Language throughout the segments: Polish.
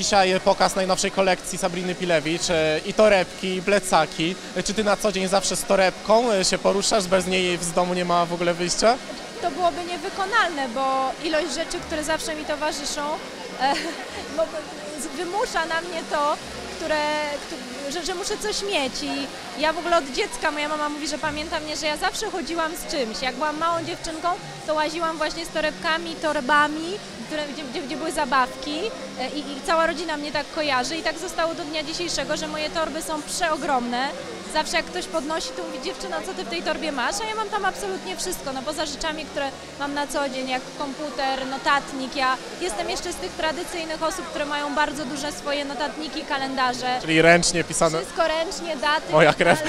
Dzisiaj pokaz najnowszej kolekcji Sabriny Pilewicz e, i torebki, i plecaki. E, Czy ty na co dzień zawsze z torebką e, się poruszasz, bez niej z domu nie ma w ogóle wyjścia? To byłoby niewykonalne, bo ilość rzeczy, które zawsze mi towarzyszą, wymusza na mnie to, które, któ- że, że muszę coś mieć. I ja w ogóle od dziecka, moja mama mówi, że pamięta mnie, że ja zawsze chodziłam z czymś. Jak byłam małą dziewczynką, to łaziłam właśnie z torebkami, torbami, które, gdzie, gdzie, były zabawki i, i cała rodzina mnie tak kojarzy i tak zostało do dnia dzisiejszego, że moje torby są przeogromne. Zawsze jak ktoś podnosi, to mówi dziewczyno, co ty w tej torbie masz? A ja mam tam absolutnie wszystko, no poza rzeczami, które mam na co dzień, jak komputer, notatnik. Ja jestem jeszcze z tych tradycyjnych osób, które mają bardzo duże swoje notatniki, kalendarze. Czyli ręcznie pisane. Wszystko ręcznie, daty. Moja tak krew.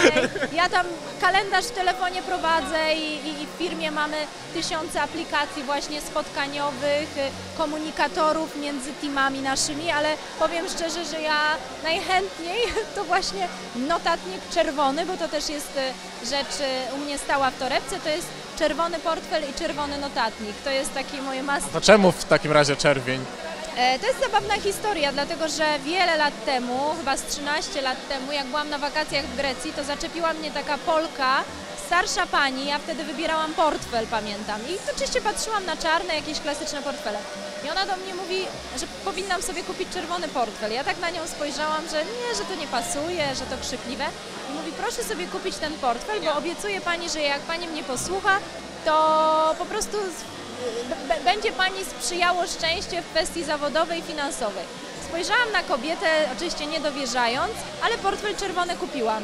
Ja tam kalendarz w telefonie prowadzę i, i, i w firmie mamy tysiące aplikacji właśnie spotkaniowych, komunikatorów między teamami naszymi, ale powiem szczerze, że ja najchętniej to właśnie notatnik czerwony, bo to też jest y, rzecz y, u mnie stała w torebce, to jest czerwony portfel i czerwony notatnik. To jest taki moje must To czemu w takim razie czerwień? E, To jest zabawna historia, dlatego że wiele lat temu, chyba z 13 lat temu, jak byłam na wakacjach w Grecji, to zaczepiła mnie taka Polka, starsza pani, ja wtedy wybierałam portfel, pamiętam. I oczywiście patrzyłam na czarne, jakieś klasyczne portfele. I ona do mnie mówi, że powinnam sobie kupić czerwony portfel. Ja tak na nią spojrzałam, że nie, że to nie pasuje, że to krzykliwe. I mówi, proszę sobie kupić ten portfel, bo obiecuje pani, że jak pani mnie posłucha, to po prostu będzie Pani sprzyjało szczęście w kwestii zawodowej i finansowej. Spojrzałam na kobietę, oczywiście nie dowierzając, ale portfel czerwony kupiłam.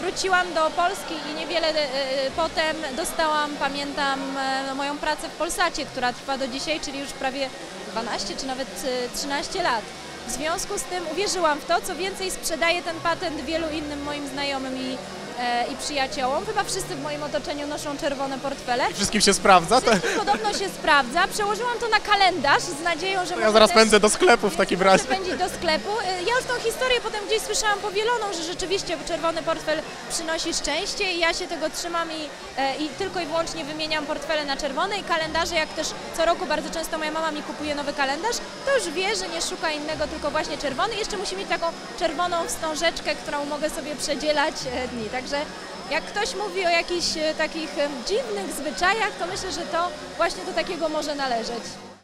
Wróciłam do Polski i niewiele e, e, potem dostałam, pamiętam, e, moją pracę w Polsacie, która trwa do dzisiaj, czyli już prawie 12 czy nawet e, 13 lat. W związku z tym uwierzyłam w to, co więcej sprzedaję ten patent wielu innym moim znajomym i, i przyjaciołom. Chyba wszyscy w moim otoczeniu noszą czerwone portfele. Wszystkim się sprawdza? Wszystkim podobno się sprawdza. Przełożyłam to na kalendarz z nadzieją, że ja zaraz też pędzę do sklepu w takim razie. pędzić do sklepu. Y, Ja już tą historię potem gdzieś słyszałam powieloną, że rzeczywiście czerwony portfel przynosi szczęście i ja się tego trzymam i, e, i tylko i wyłącznie wymieniam portfele na czerwone i kalendarze, jak też co roku bardzo często moja mama mi kupuje nowy kalendarz, to już wie, że nie szuka innego, tylko właśnie czerwony. Jeszcze musi mieć taką czerwoną wstążeczkę, którą mogę sobie przedzielać e, dni. Także jak ktoś mówi o jakichś e, takich e, dziwnych zwyczajach, to myślę, że to właśnie do takiego może należeć.